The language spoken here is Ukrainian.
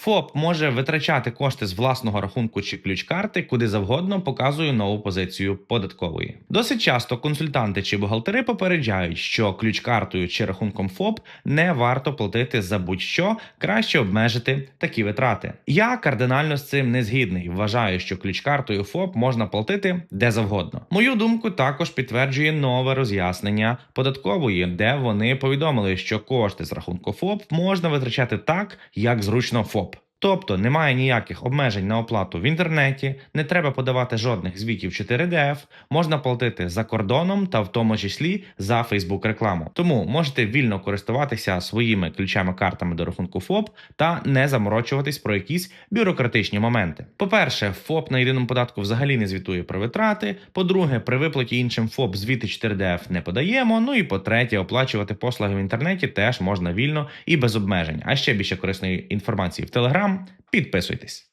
ФОП може витрачати кошти з власного рахунку чи ключ-карти, куди завгодно показує нову позицію податкової. Досить часто консультанти чи бухгалтери попереджають, що ключ-картою чи рахунком ФОП не варто платити за будь-що, краще обмежити такі витрати. Я кардинально з цим не згідний. Вважаю, що ключ-картою ФОП можна платити де завгодно. Мою думку також підтверджує нове роз'яснення податкової, де вони повідомили, що кошти з рахунку ФОП можна витрачати так, як зручно ФОП. Тобто немає ніяких обмежень на оплату в інтернеті, не треба подавати жодних звітів чи ТРДФ, можна платити за кордоном та в тому числі за Фейсбук рекламу. Тому можете вільно користуватися своїми ключами картами до рахунку ФОП та не заморочуватись про якісь бюрократичні моменти. По-перше, ФОП на єдиному податку взагалі не звітує про витрати. По-друге, при виплаті іншим ФОП звіти чи ТРДФ не подаємо. Ну і по-третє, оплачувати послуги в інтернеті теж можна вільно і без обмежень. А ще більше корисної інформації в Підписуйтесь.